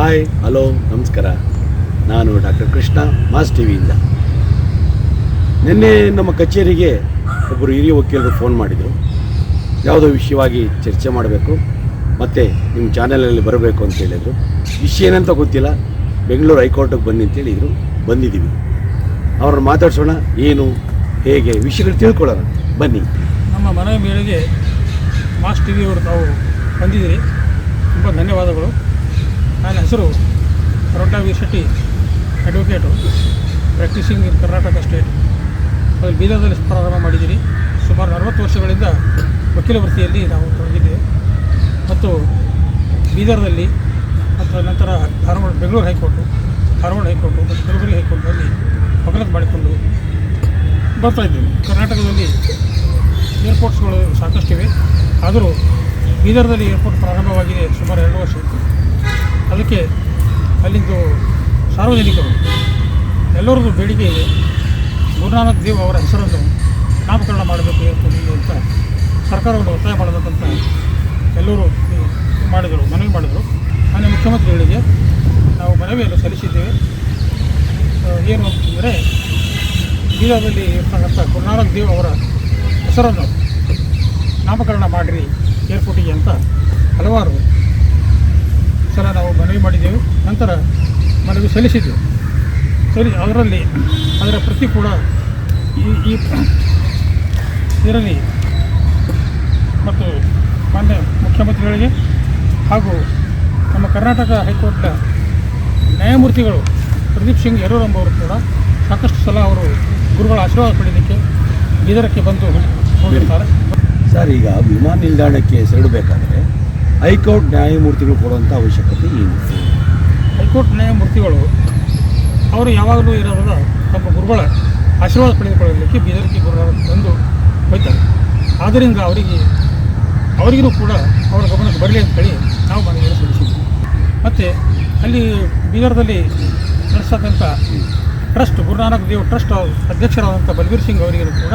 Hi, hello, ನಮಸ್ಕಾರ. ನಾನು doctor Krishna, mass T ವಿಯಿಂದ ನಿನ್ನೆ ನಮ್ಮ ಕಚೇರಿಗೆ ಒಬ್ಬರು ಹಿರಿಯ ವಕೀಲರು ಫೋನ್ ಮಾಡಿದರು. ಯಾವುದೋ ವಿಷಯವಾಗಿ ಚರ್ಚೆ ಮಾಡಬೇಕು, ಮತ್ತು ನಿಮ್ಮ ಚಾನಲಲ್ಲಿ ಬರಬೇಕು ಅಂತ ಹೇಳಿದರು. ವಿಷಯ ಏನಂತ ಗೊತ್ತಿಲ್ಲ. ಬೆಂಗಳೂರು ಹೈಕೋರ್ಟಿಗೆ ಬನ್ನಿ ಅಂತ ಹೇಳಿದರು. ಬಂದಿದ್ದೀವಿ. ಅವ್ರನ್ನ ಮಾತಾಡ್ಸೋಣ, ಏನು, ಹೇಗೆ, ವಿಷಯಗಳು ತಿಳ್ಕೊಳ್ಳೋಣ. ಬನ್ನಿ. ನಮ್ಮ ಮನೆ ಮೇರೆಗೆ ಮಾಸ್ ಟಿ ವಿಯವರು ತಾವು ಬಂದಿದ್ದೀರಿ. ತುಂಬ ಧನ್ಯವಾದಗಳು. ನನ್ನ ಹೆಸರು Praudha V Shetty advocate practising in Karnataka state ಅಲ್ಲಿ ಬೀದರ್ದಲ್ಲಿ ಪ್ರಾರಂಭ ಮಾಡಿದ್ದೀರಿ ಸುಮಾರು ಅರವತ್ತು ವರ್ಷಗಳಿಂದ ವಕೀಲ ವೃತ್ತಿಯಲ್ಲಿ ನಾವು ತೊಡಗಿದ್ದೇವೆ. ಮತ್ತು ಬೀದರ್ದಲ್ಲಿ ಮತ್ತು ನಂತರ Dharwad, Bengaluru high court, Dharwad high court ಮತ್ತು ಕಲಬುರಗಿ ಹೈಕೋರ್ಟಲ್ಲಿ ವಕಾಲತ್ ಮಾಡಿಕೊಂಡು ಬರ್ತಾ ಇದ್ದೀವಿ. ಕರ್ನಾಟಕದಲ್ಲಿ ಏರ್ಪೋರ್ಟ್ಸ್ಗಳು ಸಾಕಷ್ಟಿವೆ. ಆದರೂ ಬೀದರ್ದಲ್ಲಿ ಏರ್ಪೋರ್ಟ್ ಪ್ರಾರಂಭವಾಗಿದೆ ಸುಮಾರು ಎರಡು ವರ್ಷ. ಇತ್ತು ಅದಕ್ಕೆ ಅಲ್ಲಿಂದು ಸಾರ್ವಜನಿಕರು ಎಲ್ಲರದ್ದು ಬೇಡಿಕೆ ಇದೆ. ಗುರುನಾನಕ್ ದೇವ್ ಅವರ ಹೆಸರನ್ನು ನಾಮಕರಣ ಮಾಡಬೇಕು ಏರ್ಪೋರ್ಟಿಗೆ ಅಂತ ಸರ್ಕಾರವನ್ನು ಒತ್ತಾಯ ಮಾಡಬೇಕಂತ ಎಲ್ಲರೂ ಮಾಡಿದರು, ಮನವಿ ಮಾಡಿದರು. ಮಾನ್ಯ ಮುಖ್ಯಮಂತ್ರಿಗಳಿಗೆ ನಾವು ಮನವಿಯನ್ನು ಸಲ್ಲಿಸಿದ್ದೇವೆ. ಏನು ಅಂತಂದರೆ ಬೀದರ್ದಲ್ಲಿ ಇರ್ತಕ್ಕಂಥ ಗುರುನಾನಕ್ ದೇವ್ ಅವರ ಹೆಸರನ್ನು ನಾಮಕರಣ ಮಾಡಿರಿ, ಏರ್ಪೋರ್ಟಿಗೆ ಅಂತ ಹಲವಾರು ಮನವಿ ಮಾಡಿದ್ದೆವು ನಂತರ ಮನವಿ ಸಲ್ಲಿಸಿದ್ದೆವು ಸರಿ ಅದರಲ್ಲಿ ಅದರ ಪ್ರತಿ ಕೂಡ ಈ ಈ ಇದರಲ್ಲಿ ಮತ್ತು ಮಾನ್ಯ ಮುಖ್ಯಮಂತ್ರಿಗಳಿಗೆ ಹಾಗೂ ನಮ್ಮ ಕರ್ನಾಟಕ ಹೈಕೋರ್ಟ್ನ ನ್ಯಾಯಮೂರ್ತಿಗಳು ಪ್ರದೀಪ್ ಸಿಂಗ್ ಯರೂರಂಬವರು ಕೂಡ ಸಾಕಷ್ಟು ಸಲ ಅವರು ಗುರುಗಳ ಆಶೀರ್ವಾದ ಪಡೆಯಲಿಕ್ಕೆ ಬೀದರಕ್ಕೆ ಬಂದು ಹೋಗಿರ್ತಾರೆ. ಸರ್, ಈಗ ವಿಮಾನ ನಿಲ್ದಾಣಕ್ಕೆ ಹೆಸರಿಡಬೇಕಾದ್ರೆ ಹೈಕೋರ್ಟ್ ನ್ಯಾಯಮೂರ್ತಿಗಳು ಕೊಡುವಂಥ ಅವಶ್ಯಕತೆ ಏನು? ಹೈಕೋರ್ಟ್ ನ್ಯಾಯಮೂರ್ತಿಗಳು ಅವರು ಯಾವಾಗಲೂ ಇರೋದ ತಮ್ಮ ಗುರುಗಳ ಆಶೀರ್ವಾದ ಪಡೆದುಕೊಳ್ಳಲಿಕ್ಕೆ ಬೀದರ್ಗೆ ಗುರುಗಳು ತಂದು ಹೋಯ್ತಾರೆ ಆದ್ದರಿಂದ ಅವರಿಗೆ ಅವರಿಗೂ ಕೂಡ ಅವರ ಗಮನಕ್ಕೆ ಬರಲಿ ಅಂತ ಹೇಳಿ ನಾವು ಮನವಿಯನ್ನು ಸಲ್ಲಿಸಿದ್ವಿ ಮತ್ತು ಅಲ್ಲಿ ಬೀದರ್ದಲ್ಲಿ ನಡೆಸತಕ್ಕಂಥ ಟ್ರಸ್ಟ್ ಗುರುನಾನಕ್ ದೇವ್ ಟ್ರಸ್ಟ್ ಅಧ್ಯಕ್ಷರಾದಂಥ ಬಲಬೀರ್ ಸಿಂಗ್ ಅವರಿಗೂ ಕೂಡ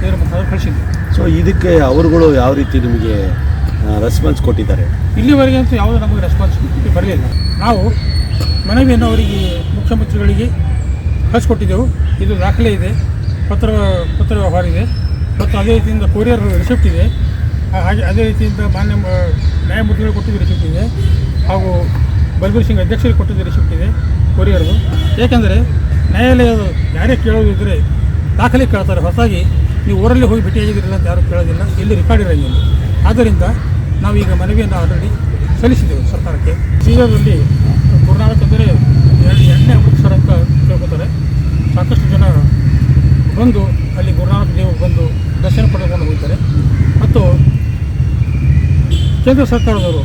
ಇದರ ಮುಖಾಂತರ ಕಳಿಸಿದ್ವಿ. ಸೊ ಇದಕ್ಕೆ ಅವರುಗಳು ಯಾವ ರೀತಿ ನಿಮಗೆ ರೆಸ್ಪಾನ್ಸ್ ಕೊಟ್ಟಿದ್ದಾರೆ. ಇಲ್ಲಿವರೆಗೆ ಅಂತೂ ಯಾವುದೇ ನಮಗೆ ರೆಸ್ಪಾನ್ಸ್ ಬರಲಿಲ್ಲ. ನಾವು ಮನವಿಯನ್ನು ಅವರಿಗೆ ಮುಖ್ಯಮಂತ್ರಿಗಳಿಗೆ ಕಳಿಸ್ಕೊಟ್ಟಿದ್ದೆವು ಇದು ದಾಖಲೆ ಇದೆ, ಪತ್ರ ಪತ್ರ ವ್ಯವಹಾರ ಇದೆ. ಮತ್ತು ಅದೇ ರೀತಿಯಿಂದ ಕೊರಿಯರ್ ರಿಸಿಪ್ಟ್ ಇದೆ. ಹಾಗೆ ಅದೇ ರೀತಿಯಿಂದ ಮಾನ್ಯ ನ್ಯಾಯಮೂರ್ತಿಗಳು ಕೊಟ್ಟಿದ್ದ ರಿಸಿಪ್ಟ್ ಇದೆ. ಹಾಗೂ ಬಲಬೀರ್ ಸಿಂಗ್ ಅಧ್ಯಕ್ಷರಿಗೆ ಕೊಟ್ಟಿದ್ದ ರಿಸಿಪ್ಟ್ ಇದೆ ಕೊರಿಯರ್ದು ಏಕೆಂದರೆ ನ್ಯಾಯಾಲಯದ ಯಾರೇ ಕೇಳೋದಿದ್ದರೆ ದಾಖಲೆ ಕೇಳ್ತಾರೆ. ಹೊಸಾಗಿ ನೀವು ಊರಲ್ಲಿ ಹೋಗಿ ಭೇಟಿಯಾಗಿದ್ದೀರಲ್ಲ ಅಂತ ಯಾರೂ ಕೇಳೋದಿಲ್ಲ. ಇಲ್ಲಿ ರೆಕಾರ್ಡ್ ಇರೋದಿಲ್ಲ ಆದ್ದರಿಂದ ನಾವೀಗ ಮನವಿಯನ್ನು ಆಲ್ರೆಡಿ ಸಲ್ಲಿಸಿದ್ದೇವೆ ಸರ್ಕಾರಕ್ಕೆ. ಬೀದರ್ನಲ್ಲಿ ಗುರುನಾನಕ್ ಅಂದರೆ ಎರಡು ಎಣ್ಣೆ ಅಮೃತಸರ ಅಂತ ಕೇಳ್ಕೊತಾರೆ ಸಾಕಷ್ಟು ಜನ ಬಂದು ಅಲ್ಲಿ ಗುರುನಾನಕ್ ದೇವ್ ಬಂದು ದರ್ಶನ ಪಡೆದುಕೊಂಡು ಹೋಗ್ತಾರೆ. ಮತ್ತು ಕೇಂದ್ರ ಸರ್ಕಾರದವರು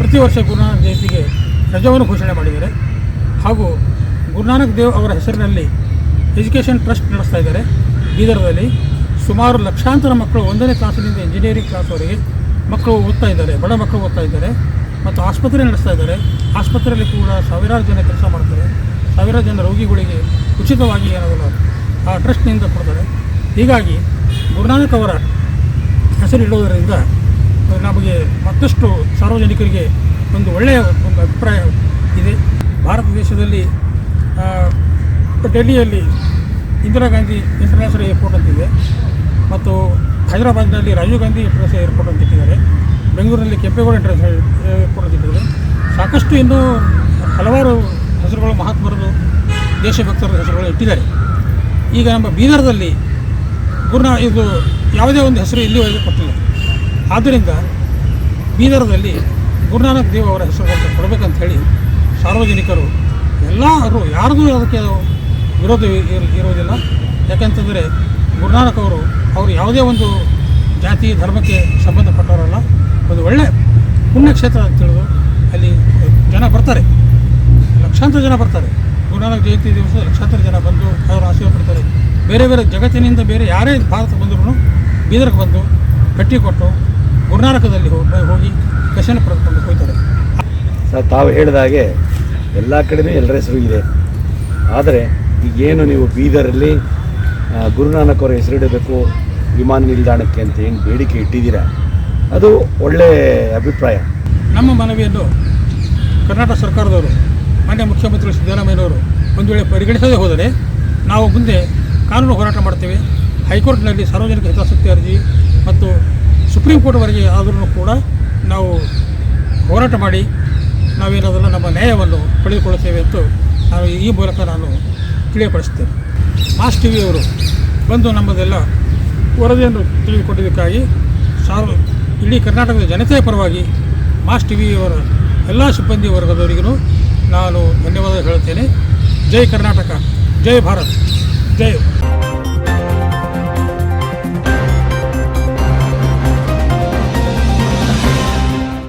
ಪ್ರತಿ ವರ್ಷ ಗುರುನಾನಕ್ ಜಯಂತಿಗೆ ರಜವನ್ನು ಘೋಷಣೆ ಮಾಡಿದ್ದಾರೆ. ಹಾಗೂ ಗುರುನಾನಕ್ ದೇವ್ ಅವರ ಹೆಸರಿನಲ್ಲಿ ಎಜುಕೇಷನ್ ಟ್ರಸ್ಟ್ ನಡೆಸ್ತಾ ಇದ್ದಾರೆ. ಬೀದರ್ದಲ್ಲಿ ಸುಮಾರು ಲಕ್ಷಾಂತರ ಮಕ್ಕಳು ಒಂದನೇ ಕ್ಲಾಸಿನಿಂದ ಇಂಜಿನಿಯರಿಂಗ್ ಕ್ಲಾಸ್ವರೆಗೆ ಮಕ್ಕಳು ಓದ್ತಾ ಇದ್ದಾರೆ, ಬಡ ಮಕ್ಕಳು ಓದ್ತಾ ಇದ್ದಾರೆ ಮತ್ತು ಆಸ್ಪತ್ರೆ ನಡೆಸ್ತಾ ಇದ್ದಾರೆ. ಆಸ್ಪತ್ರೆಯಲ್ಲಿ ಕೂಡ ಸಾವಿರಾರು ಜನ ಕೆಲಸ ಮಾಡ್ತಾರೆ. ಸಾವಿರಾರು ಜನ ರೋಗಿಗಳಿಗೆ ಉಚಿತವಾಗಿ ಏನಾದರೂ ಆ ಟ್ರಸ್ಟ್ನಿಂದ ಕೊಡ್ತಾರೆ. ಹೀಗಾಗಿ ಗುರುನಾನಕ್ ಅವರ ಹೆಸರು ಇಡೋದರಿಂದ ನಮಗೆ ಮತ್ತಷ್ಟು ಸಾರ್ವಜನಿಕರಿಗೆ ಒಂದು ಒಳ್ಳೆಯ ಒಂದು ಅಭಿಪ್ರಾಯ ಇದೆ. ಭಾರತ ದೇಶದಲ್ಲಿ ಡೆಲ್ಲಿಯಲ್ಲಿ ಇಂದಿರಾ ಗಾಂಧಿ ಇಂಟರ್ನ್ಯಾಷನಲ್ ಏರ್ಪೋರ್ಟ್ ಅಂತಿದೆ. ಹೈದರಾಬಾದ್ನಲ್ಲಿ ರಾಜೀವ್ ಗಾಂಧಿ ಇಂಟರ್ನ್ಯಾಷನಲ್ ಏರ್ಪೋರ್ಟ್ ಅಂತ ಇಟ್ಟಿದ್ದಾರೆ. ಬೆಂಗಳೂರಿನಲ್ಲಿ ಕೆಂಪೇಗೌಡ ಇಂಟರ್ನ್ಯಾಷನಲ್ ಏರ್ಪೋರ್ಟ್ ಅಂತ ಇಟ್ಟಿದ್ದಾರೆ. ಸಾಕಷ್ಟು ಇನ್ನೂ ಹಲವಾರು ಹೆಸರುಗಳು, ಮಹಾತ್ಮರದು ದೇಶಭಕ್ತರ ಹೆಸರುಗಳು ಇಟ್ಟಿದ್ದಾರೆ. ಈಗ ನಮ್ಮ ಬೀದರ್ದಲ್ಲಿ ಗುರುನಾ, ಇದು ಯಾವುದೇ ಒಂದು ಹೆಸರು ಇಲ್ಲಿವರೆಗೆ ಕೊಟ್ಟಿಲ್ಲ. ಆದ್ದರಿಂದ ಬೀದರ್ದಲ್ಲಿ ಗುರುನಾನಕ್ ದೇವ್ ಅವರ ಹೆಸರುಗಳನ್ನು ಕೊಡಬೇಕಂತ ಹೇಳಿ ಸಾರ್ವಜನಿಕರು ಎಲ್ಲರೂ ಯಾರಿಗೂ ಅದಕ್ಕೆ ವಿರೋಧ ಇರೋದಿಲ್ಲ ಯಾಕಂತಂದರೆ ಗುರುನಾನಕ್ ಅವರು ಅವರು ಯಾವುದೇ ಒಂದು ಜಾತಿ, ಧರ್ಮಕ್ಕೆ ಸಂಬಂಧಪಟ್ಟವರಲ್ಲ. ಒಂದು ಒಳ್ಳೆ ಪುಣ್ಯಕ್ಷೇತ್ರ ಅಂತ ತಿಳಿದು ಅಲ್ಲಿ ಜನ ಬರ್ತಾರೆ. ಲಕ್ಷಾಂತರ ಜನ ಬರ್ತಾರೆ. ಗುರುನಾನಕ್ ಜಯಂತಿ ದಿವಸ ಲಕ್ಷಾಂತರ ಜನ ಬಂದು ಅವರು ಆಶೀರ್ವಾದ ಪಡ್ತಾರೆ. ಬೇರೆ ಬೇರೆ ಜಗತ್ತಿನಿಂದ ಬೇರೆ ಯಾರೇ ಭಾರತ ಬಂದರೂ ಬೀದರ್ಗೆ ಬಂದು ಭೇಟಿ ಕೊಟ್ಟು ಗುರುನಾನಕದಲ್ಲಿ ಹೋಗಿ ಹೋಗಿ ದರ್ಶನ ಪಡೆದುಕೊಂಡು ಹೋಗ್ತಾರೆ. ಸರ್, ತಾವು ಹೇಳಿದ ಹಾಗೆ ಎಲ್ಲ ಕಡೆಯೂ ಎಲ್ಲರ ಹೆಸರು ಇದೆ ಆದರೆ ಈಗೇನು ನೀವು ಬೀದರಲ್ಲಿ ಗುರುನಾನಕ್ ಅವರ ಹೆಸರಿಡಬೇಕು ವಿಮಾನ ನಿಲ್ದಾಣಕ್ಕೆ ಅಂತ ಏನು ಬೇಡಿಕೆ ಇಟ್ಟಿದ್ದೀರಾ? ಅದು ಒಳ್ಳೆ ಅಭಿಪ್ರಾಯ. ನಮ್ಮ ಮನವಿಯನ್ನು ಕರ್ನಾಟಕ ಸರ್ಕಾರದವರು, ಮಾನ್ಯ ಮುಖ್ಯಮಂತ್ರಿ ಸಿದ್ದರಾಮಯ್ಯನವರು ಒಂದು ವೇಳೆ ಪರಿಗಣಿಸದೆ ಹೋದರೆ ನಾವು ಮುಂದೆ ಕಾನೂನು ಹೋರಾಟ ಮಾಡ್ತೇವೆ. ಹೈಕೋರ್ಟ್ನಲ್ಲಿ ಸಾರ್ವಜನಿಕ ಹಿತಾಸಕ್ತಿ ಅರ್ಜಿ ಮತ್ತು ಸುಪ್ರೀಂ ಕೋರ್ಟ್ವರೆಗೆ ಆದರೂ ಕೂಡ ನಾವು ಹೋರಾಟ ಮಾಡಿ ನಾವೇನಾದರೂ ನಮ್ಮ ನ್ಯಾಯವನ್ನು ಪಡೆದುಕೊಳ್ಳುತ್ತೇವೆ ಎಂದು ನಾನು ಈ ಮೂಲಕ ನಾನು ತಿಳಿಯಪಡಿಸ್ತೇನೆ ಮಾಸ್ ಟಿ ವಿಯವರು ಬಂದು ನಮ್ಮದೆಲ್ಲ ವರದಿಯನ್ನು ತಿಳಿದುಕೊಟ್ಟಿದ್ದಕ್ಕಾಗಿ ಸಾರ್ವ ಇಡೀ ಕರ್ನಾಟಕದ ಜನತೆಯ ಪರವಾಗಿ ಮಾಸ್ ಟಿ ವಿಯವರ ಎಲ್ಲ ಸಿಬ್ಬಂದಿ ವರ್ಗದವರಿಗೂ ನಾನು ಧನ್ಯವಾದ ಹೇಳುತ್ತೇನೆ. ಜೈ ಕರ್ನಾಟಕ, ಜೈ ಭಾರತ್, ಜೈ